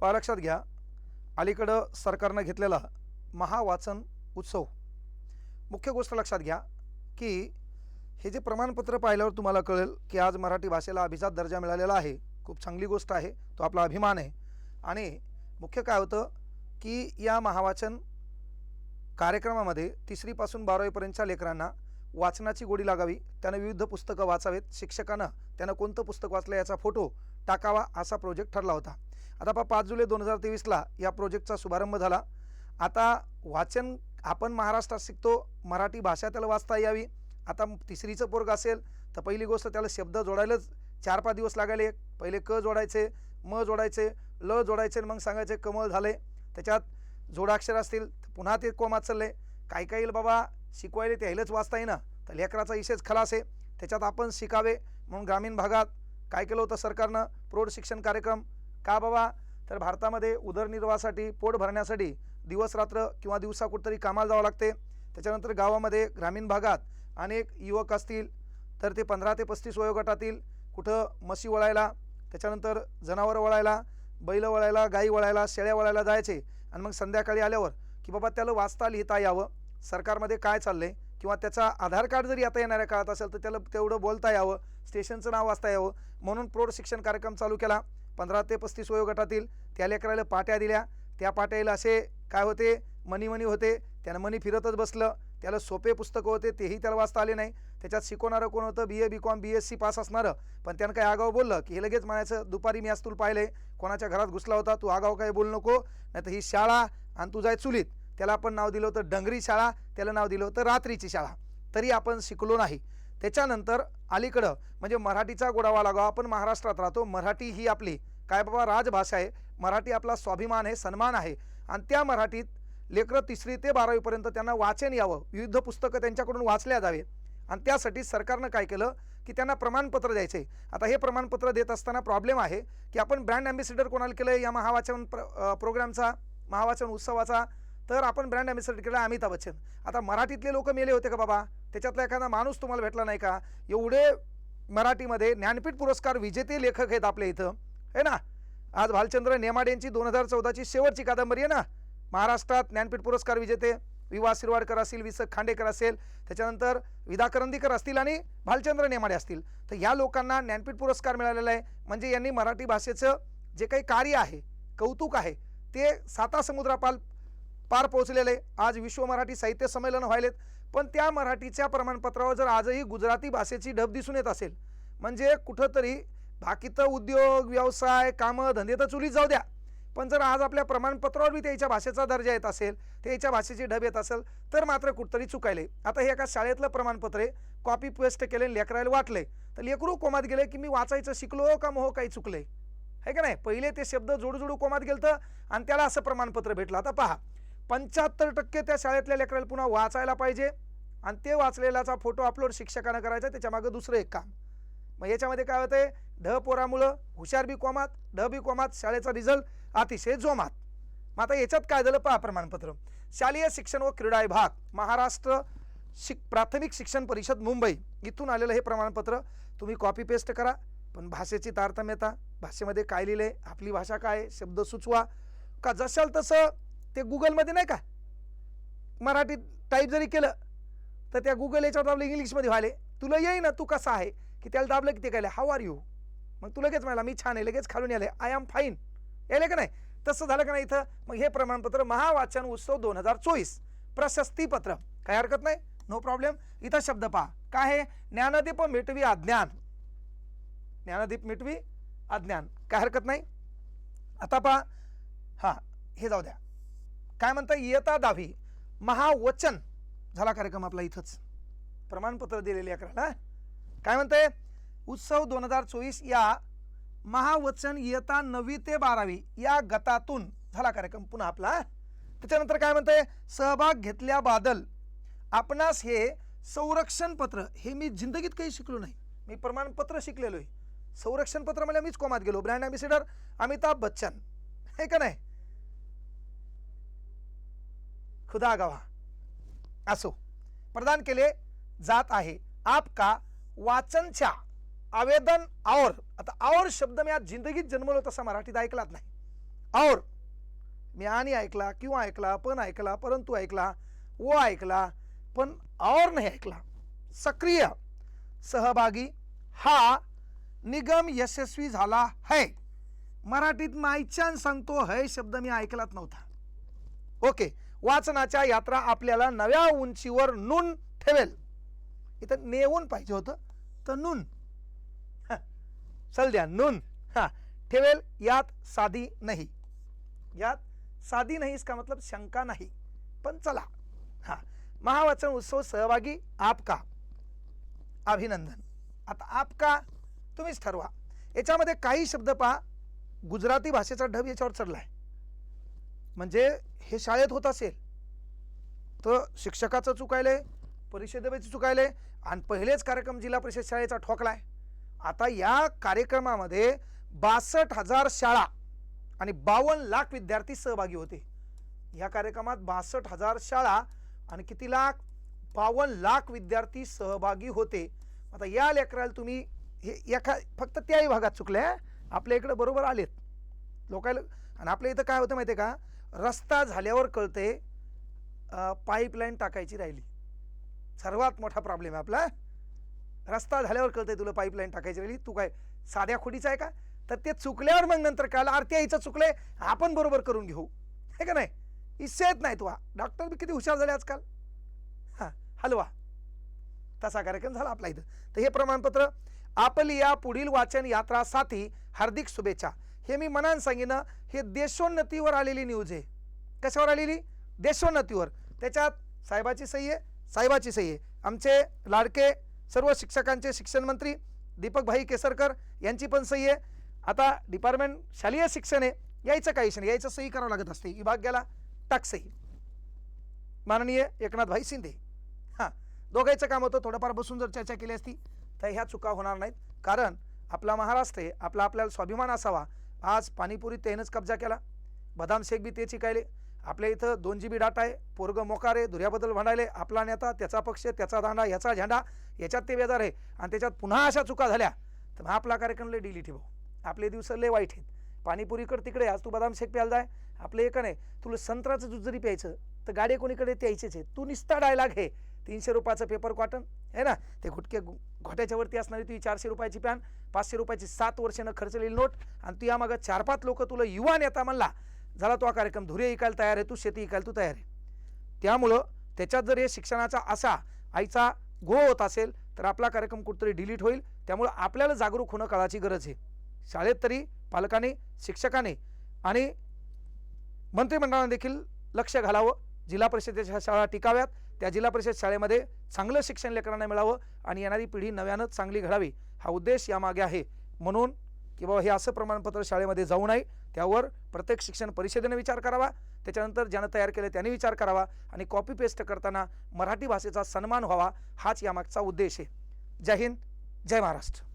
पहा लक्षात घ्या. अलीकडं सरकारनं घेतलेला महावाचन उत्सव. मुख्य गोष्ट लक्षात घ्या की हे जे प्रमाणपत्र पाहिल्यावर तुम्हाला कळेल की आज मराठी भाषेला अभिजात दर्जा मिळालेला आहे. खूप चांगली गोष्ट आहे तो आपला अभिमान आहे. आणि मुख्य काय होतं की या महावाचन कार्यक्रमामध्ये तिसरीपासून बारावीपर्यंतच्या लेकरांना वाचनाची गोडी लागावी. त्यानं विविध पुस्तकं वाचावेत. शिक्षकानं त्यानं कोणतं पुस्तक वाचलं याचा फोटो टाकावा असा प्रोजेक्ट ठरला होता. आता पहा पाच जुलै दोन हजार तेवीसला या प्रोजेक्टचा शुभारंभ झाला. आता वाचन आपण महाराष्ट्रात शिकतो मराठी भाषा त्याला वाचता यावी. आता तिसरीचं पोरग असेल तर पहिली गोष्ट त्याला शब्द जोडायलाच चार पाच दिवस लागायले. पहिले क जोडायचे म जोडायचे ल जोडायचे आणि मग सांगायचे कमळ झाले. त्याच्यात जोडाक्षर असतील तर पुन्हा ते कोमात चालले काही काही बाबा शिकवायले ते वाचता येईना. तर लेकराचा विशेष खलास आहे. त्याच्यात आपण शिकावे म्हणून ग्रामीण भागात काय केलं होतं सरकारनं? प्रौढ शिक्षण कार्यक्रम का बाबा? तर भारतामध्ये उदरनिर्वाहासाठी पोट भरण्यासाठी दिवसरात्र किंवा दिवसा कुठंतरी कामाला जावं लागते. त्याच्यानंतर गावामध्ये ग्रामीण भागात अनेक युवक असतील तर ते पंधरा ते पस्तीस वयोगटातील कुठं म्हशी वळायला त्याच्यानंतर जनावरं वळायला बैल वळायला गाई वळायला शेळ्या वळायला जायचे आणि मग संध्याकाळी आल्यावर की बाबा त्याला वाचता लिहिता यावं. सरकारमध्ये काय चाललं आहे किंवा त्याचा आधार कार्ड जरी आता येणाऱ्या काळात असेल तर त्याला तेवढं बोलता यावं स्टेशनचं नाव वाचता यावं. म्हणून प्रौढ शिक्षण कार्यक्रम चालू केला. पंधरा ते पस्तीस वयोगटातील त्या लेकराला पाट्या दिल्या. त्या पाट्याला असे काय होते? मनी मनी होते. त्यानं मनी फिरतच बसलं. त्याला सोपे पुस्तकं होते. तेही त्याला वाचता आले नाही. त्याच्यात शिकवणारं कोण होतं? B A B com B S C pass असणारं. पण त्यानं काय आगाव बोललं की हे लगेच म्हणायचं दुपारी मी आज तुला पाहिले. कोणाच्या घरात घुसला होता? तू आगाव काय बोलू नको. नाही तर ही शाळा आणि तू जाय चुलीत. त्याला आपण नाव दिलं होतं डंगरी शाळा. त्याला नाव दिलं होतं रात्रीची शाळा. तरी आपण शिकलो नाही. त्याच्यानंतर अलीकडं म्हणजे मराठीचा गोडावा लागावा आपण महाराष्ट्रात राहतो. मराठी ही आपली काय बाबा राजभाषा आहे. मराठी आपला स्वाभिमान आहे सन्मान आहे. आणि त्या मराठीत लेकरं तिसरी ते बारावीपर्यंत त्यांना वाचन यावं. विविध पुस्तकं त्यांच्याकडून वाचल्या जावे. आणि त्यासाठी सरकारनं काय केलं की त्यांना प्रमाणपत्र द्यायचे. आता हे प्रमाणपत्र देत असताना प्रॉब्लेम आहे की आपण ब्रँड ॲम्बेसिडर कोणाला केलं या महावाचन प्र प्रोग्रॅमचा प्रोग्रामचा महावाचन उत्सवाचा? तर आपण ब्रँड ॲम्बेसिडर केला अमिताभ बच्चन. आता मराठीतले लोक मेले होते का बाबा? त्याच्यातला एखादा माणूस तुम्हाला भेटला नाही का? एवढे मराठीमध्ये ज्ञानपीठ पुरस्कार विजेते लेखक आहेत आपल्या इथं. है ना? आज भालचंद्र नेमाडे यांची दोन हजार चौदाची शेवटची कादंबरी आहे ना? महाराष्ट्रात ज्ञानपीठ पुरस्कार विजेते विवा शिरवाडकर असतील वि स खांडेकर असेल त्याच्यानंतर विदा करंदीकर असतील आणि भालचंद्र नेमाडे असतील. तर या लोकांना ज्ञानपीठ पुरस्कार मिळालेला आहे. म्हणजे यांनी मराठी भाषेचं जे काही कार्य आहे कौतुक आहे ते साता समुद्रापाल पार पोहोचलेले. आज विश्व मराठी साहित्य संमेलन व्हायलेत. पण त्या मराठीच्या प्रमाणपत्रावर जर आजही गुजराती भाषेची ढब दिसून येत असेल म्हणजे कुठंतरी बाकी तर उद्योग व्यवसाय कामं धंदे तर चुलीत जाऊ द्या. पण जर आज आपल्या प्रमाणपत्रावर बी त्याच्या भाषेचा दर्जा येत असेल त्याच्या भाषेची ढब येत असेल तर मात्र कुठतरी चुकायले. आता हे एका शाळेतलं प्रमाणपत्र आहे कॉपी पेस्ट केले लेकरायला वाटले. तर लेकरू कोमात गेले की मी वाचायचं शिकलो का मोह काही चुकले? आहे का नाही? पहिले ते शब्द जोडू जोडू कोमात गेलं आणि त्याला असं प्रमाणपत्र भेटलं. आता पहा पंच्याहत्तर टक्के त्या शाळेतल्या लेकराला पुन्हा वाचायला पाहिजे. आणि ते वाचलेलाचा फोटो अपलोड शिक्षकानं करायचा त्याच्यामागं दुसरं एक काम. मग याच्यामध्ये काय होतंय? ढ पोरामुळं हुशार बी कोमात ढ बी कोमात शाळेचा रिझल्ट अतिशय जोमात. मग आता याच्यात काय झालं? पहा प्रमाणपत्र. शालेय शिक्षण व क्रीडा विभाग महाराष्ट्र शिक प्राथमिक शिक्षण परिषद मुंबई. इथून आलेलं हे प्रमाणपत्र तुम्ही कॉपी पेस्ट करा. पण भाषेची तारतम्यता भाषेमध्ये काय लिहिलं आहे आपली भाषा काय आहे, शब्द सुचवा. का जशाल तसं ते गुगलमध्ये नाही का? मराठीत टाईप जरी केलं तर त्या गुगल याच्यावर दाबलं इंग्लिशमध्ये व्हायले तुला येई ना तू कसा आहे? की त्याला दाबलं की ते काय हाऊ आर यू मग तू लगेच म्हणाला मी छान आहे लगेच खालून यायला आय एम फाईन यायले का नाही? तसं झालं का नाही इथं? मग हे प्रमाणपत्र महावाचन उत्सव दोन हजार चोवीस प्रशस्तीपत्र काय हरकत नाही? नो प्रॉब्लेम इथं शब्द पहा. काय आहे? ज्ञानदीप मिटवी अज्ञान. ज्ञानदीप मिटवी अज्ञान. काय हरकत नाही? आता पहा. हां हे जाऊ द्या. काय म्हणता इयता दहावी. महावचन. झाला कार्यक्रम आपला इथंच. प्रमाणपत्र दिलेले अकराला. काय म्हणते उत्सव दोन हजार चोवीस या महावचन इयता नवी ते बारावी या गटातून झाला कार्यक्रम पुन्हा आपला. त्याच्यानंतर काय म्हणते सहभाग घेतल्या बादल आपणास हे संरक्षण पत्र हे मी जिंदगीत काही शिकलो नाही. मी प्रमाणपत्र शिकलेलो आहे संरक्षण पत्र म्हणजे मीच कोमात गेलो. Brand ambassador Amitabh Bachchan. हे का नाही? खुदा गवा असो. प्रदान केले जात आहे. आपका वाचनच्या आवेदन और. आता और शब्द मी आज जिंदगीत जन्मलो तसा मराठीत ऐकलाच नाही. और. मी आणि ऐकला किंवा ऐकला पण ऐकला परंतु ऐकला व ऐकला पण और नाही ऐकला. सक्रिय सहभागी हा निगम यशस्वी झाला है. मराठीत मायच्यान सांगतो है शब्द मी ऐकलाच नव्हता. ओके. वाचनाच्या यात्रा आपल्याला नव्या उंचीवर नून ठेवेल. इथं नेऊन पाहिजे होतं तर नून. चल द्या नून. हा. ठेवेल यात साधी नाही. यात साधी नाही इसका मतलब शंका नाही. पण चला. हा. महावाचन उत्सव सहभागी आपका. अभिनंदन. आता आपका तुम्हीच ठरवा. याच्यामध्ये काही शब्द पहा. गुजराती भाषेचा ढब याच्यावर चढला आहे म्हणजे हे शाळेत होत असेल तर शिक्षकाचं चुकायलंय परिषदेचं आहे आणि पहिलेच कार्यक्रम जिल्हा परिषद शाळेचा ठोकलाय. आता या कार्यक्रमामध्ये बासष्ट हजार शाळा आणि बावन्न लाख विद्यार्थी सहभागी होते. या कार्यक्रमात बासष्ट हजार शाळा आणि किती लाख? बावन्न लाख विद्यार्थी सहभागी होते. आता या लेकराला तुम्ही हे एका फक्त त्याही भागात चुकल्या आपल्या इकडं बरोबर आलेत. लोकायला आणि आपल्या इथं काय होतं माहिती आहे का? रस्ता झाल्यावर कळते पाईपलाईन टाकायची राहिली. सर्वात मोठा प्रॉब्लेम आहे आपला. रस्ता झाल्यावर कळते तुला पाईपलाईन टाकायची राहिली. तू काय साध्या खोडीचा आहे का? तर ते चुकल्यावर मग नंतर कळलं आरती आईचं चुकलं आहे आपण बरोबर करून घेऊ. हे का नाही? इच्छा येत नाही तुवा डॉक्टर बी किती हुशार झाले आजकाल. हां हलवा. तसा कार्यक्रम झाला आपला इथं. तर हे प्रमाणपत्र आपली या पुढील वाचन यात्रासाठी हार्दिक शुभेच्छा. हे मी मनान सांगितलं हे देशोन्नतीवर आलेली न्यूज आहे. कशावर आलेली? देशोन्नतीवर. त्याच्यात साहेबाची सही आहे साहेबाची सही आहे. आमचे लाडके सर्व शिक्षकांचे शिक्षण मंत्री दीपक भाई केसरकर यांची पण सही आहे. आता डिपार्टमेंट शालेय शिक्षण आहे यायचं काही नाही. यायचं सही करावं लागत असते. विभाग गेला टाक सही. माननीय एकनाथ भाई शिंदे. हां दोघांचं काम होतं. थोडंफार बसून जर चर्चा केली असती तर ह्या चुका होणार नाहीत. कारण आपला महाराष्ट्र आहे आपला आपल्याला स्वाभिमान असावा. आज पाणीपुरी त्यानंच कब्जा केला. बदाम शेख बी ते शिकायले आपल्या इथं दोन जी बी डाटा आहे. पोरग मोकारे धुऱ्याबद्दल भांडायले आपला नेता त्याचा पक्ष त्याचा दांडा याचा झेंडा याच्यात ते बेजार आहे. आणि त्याच्यात पुन्हा अशा चुका झाल्या. तर मग आपला कार्यक्रम लय डिलीट भाऊ आपले दिवस लय वाईट आहेत. पाणीपुरीकडे तिकडे आज तू बदाम शेक प्यायला जाय. आपलं एक नाही तुला संत्राचं दूध जरी प्यायचं तर गाडी कोणीकडे त्यायचेच आहे तू निस्ता डायलाग हे तीनशे रुपयाचं पेपर कॉटन आहे ना? ते घुटके घोट्याच्यावरती असणारी तुझी चारशे रुपयाची पॅन पाचशे रुपयाची सात वर्षानं खर्चलेली नोट आणि तू या मागं चार पाच लोक तुला युवा नेता म्हणला. झाला तो हा कार्यक्रम. धुरे ऐकायला तयार आहे तू शेती ऐकायला तू तयार आहे. त्यामुळं त्याच्यात जर हे शिक्षणाचा असा आईचा गो होत असेल तर आपला कार्यक्रम कुठंतरी डिलीट होईल. त्यामुळं आपल्याला जागरूक होणं काळाची गरज आहे. शाळेत तरी पालकाने शिक्षकाने आणि मंत्रिमंडळाने देखील लक्ष घालावं. जिल्हा परिषदेच्या शाळा टिकाव्यात. त्या जिल्हा परिषद शाळेमध्ये चांगलं शिक्षण लेकरांना मिळावं आणि येणारी पिढी नव्यानं चांगली घडावी हा उद्देश यामागे आहे. म्हणून की बाबा हे असं प्रमाणपत्र शाळेमध्ये जाऊ नये. त्यावर प्रत्येक शिक्षण परिषदेने विचार करावा. त्याच्यानंतर ज्यानं तयार केले त्याने विचार करावा आणि कॉपी पेस्ट करताना मराठी भाषेचा सन्मान व्हावा हाच यामागचा उद्देश आहे. जय हिंद जय महाराष्ट्र.